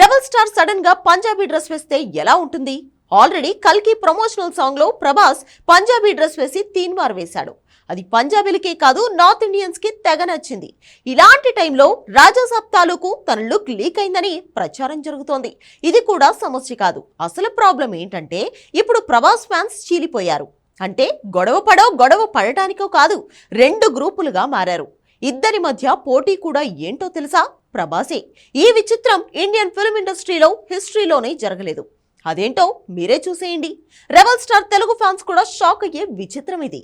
Rebel star సడన్గా Punjabi dress వేస్తే ఎలా ఉంటుంది? ఆల్రెడీ కల్కి ప్రమోషనల్ సాంగ్లో ప్రభాస్ పంజాబీ డ్రెస్ వేసి తీన్మార్ వేశాడు. అది పంజాబీలకే కాదు నార్త్ ఇండియన్స్కి తెగ నచ్చింది. ఇలాంటి టైంలో రాజాసాబ్ తాలూకు తన లుక్ లీక్ అయిందని ప్రచారం జరుగుతోంది. ఇది కూడా సమస్య కాదు. అసలు ప్రాబ్లం ఏంటంటే ఇప్పుడు ప్రభాస్ ఫ్యాన్స్ చీలిపోయారు. అంటే గొడవ పడో గొడవ పడటానికో కాదు రెండు గ్రూపులుగా మారారు. ఇద్దరి మధ్య పోటీ కూడా ఏంటో తెలుసా? ప్రభాసే ఈ విచిత్రం ఇండియన్ ఫిల్మ్ ఇండస్ట్రీలో హిస్టరీలోనే జరగలేదు. అదేంటో మీరే చూసేయండి. రెబల్ స్టార్ తెలుగు ఫ్యాన్స్ కూడా షాక్ అయ్యే విచిత్రం ఇది.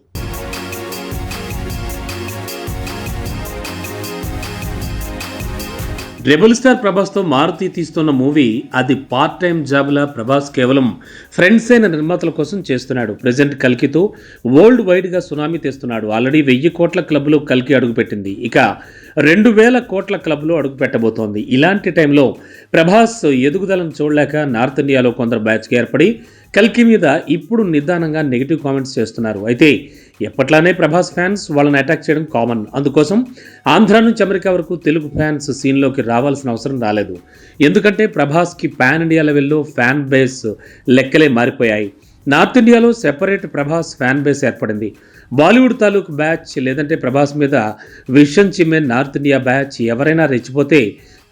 రెబల్ స్టార్ ప్రభాస్తో మారుతి తీస్తున్న మూవీ అది పార్ట్ టైం జాబ్లా ప్రభాస్ కేవలం ఫ్రెండ్స్ అయిన నిర్మాతల కోసం చేస్తున్నాడు. ప్రజెంట్ కల్కితో వరల్డ్ వైడ్గా సునామీ తెస్తున్నాడు. ఆల్రెడీ వెయ్యి కోట్ల క్లబ్లో కల్కి అడుగుపెట్టింది. ఇక రెండు వేల కోట్ల క్లబ్లో అడుగు పెట్టబోతోంది ఇలాంటి టైంలో ప్రభాస్ ఎదుగుదలను చూడలేక నార్త్ ఇండియాలో కొందరు బ్యాచ్కి ఏర్పడి కల్కి మీద ఇప్పుడు నిదానంగా నెగిటివ్ కామెంట్స్ చేస్తున్నారు. అయితే ఎప్పట్లానే ప్రభాస్ ఫ్యాన్స్ వాళ్ళని అటాక్ చేయడం కామన్ అందుకోసం ఆంధ్ర నుంచి అమెరికా వరకు తెలుగు ఫ్యాన్స్ సీన్లోకి రావాల్సిన అవసరం రాలేదు. ఎందుకంటే ప్రభాస్కి పాన్ ఇండియా లెవెల్లో ఫ్యాన్ బేస్ లెక్కలే మారిపోయాయి. నార్త్ ఇండియాలో సెపరేట్ ప్రభాస్ ఫ్యాన్ బేస్ ఏర్పడింది. బాలీవుడ్ తాలూకు బ్యాచ్ లేదంటే ప్రభాస్ మీద విషన్ చిమ్మే నార్త్ ఇండియా బ్యాచ్ ఎవరైనా రెచ్చిపోతే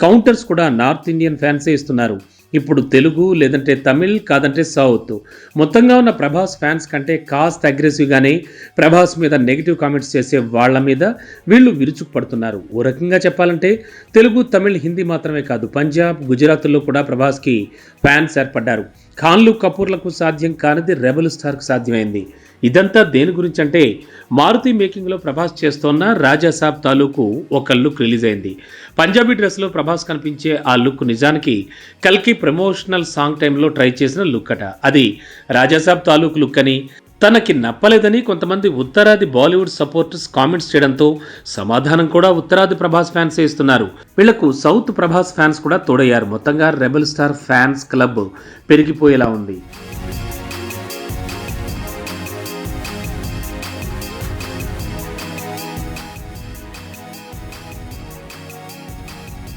కౌంటర్స్ కూడా నార్త్ ఇండియన్ ఫ్యాన్సే ఇస్తున్నారు. ఇప్పుడు తెలుగు లేదంటే తమిళ్ కాదంటే సౌత్. మొత్తంగా ఉన్న ప్రభాస్ ఫ్యాన్స్ కంటే కాస్త అగ్రెసివ్గానే ప్రభాస్ మీద నెగిటివ్ కామెంట్స్ చేసే వాళ్ళ మీద వీళ్ళు విరుచుకుపడుతున్నారు. ఓ రకంగా చెప్పాలంటే తెలుగు తమిళ్ హిందీ మాత్రమే కాదు పంజాబ్ గుజరాత్లో కూడా ప్రభాస్కి ఫ్యాన్స్ ఏర్పడ్డారు. ఖాన్లు కపూర్లకు సాధ్యం కానిది రెబల్ స్టార్కు సాధ్యమైంది. ఇదంతా దేని గురించి అంటే మారుతి మేకింగ్లో ప్రభాస్ చేస్తోన్న రాజాసాబ్ తాలూకు ఒక లుక్ రిలీజ్ అయింది పంజాబీ డ్రెస్లో ప్రభాస్ కనిపించే ఆ లుక్ నిజానికి కల్కి ప్రమోషనల్ సాంగ్ టైంలో ట్రై చేసిన లుక్ అట. అది రాజాసాబ్ తాలూకు లుక్ అని తనకి నప్పలేదని కొంతమంది ఉత్తరాది బాలీవుడ్ సపోర్టర్స్ కామెంట్స్ చేయడంతో సమాధానం కూడా ఉత్తరాది ప్రభాస్ ఫ్యాన్స్ ఇస్తున్నారు. వీళ్ళకు సౌత్ ప్రభాస్ ఫ్యాన్స్ కూడా తోడయ్యారు. మొత్తంగా రెబల్ స్టార్ ఫ్యాన్స్ క్లబ్ పెరిగిపోయేలా ఉంది.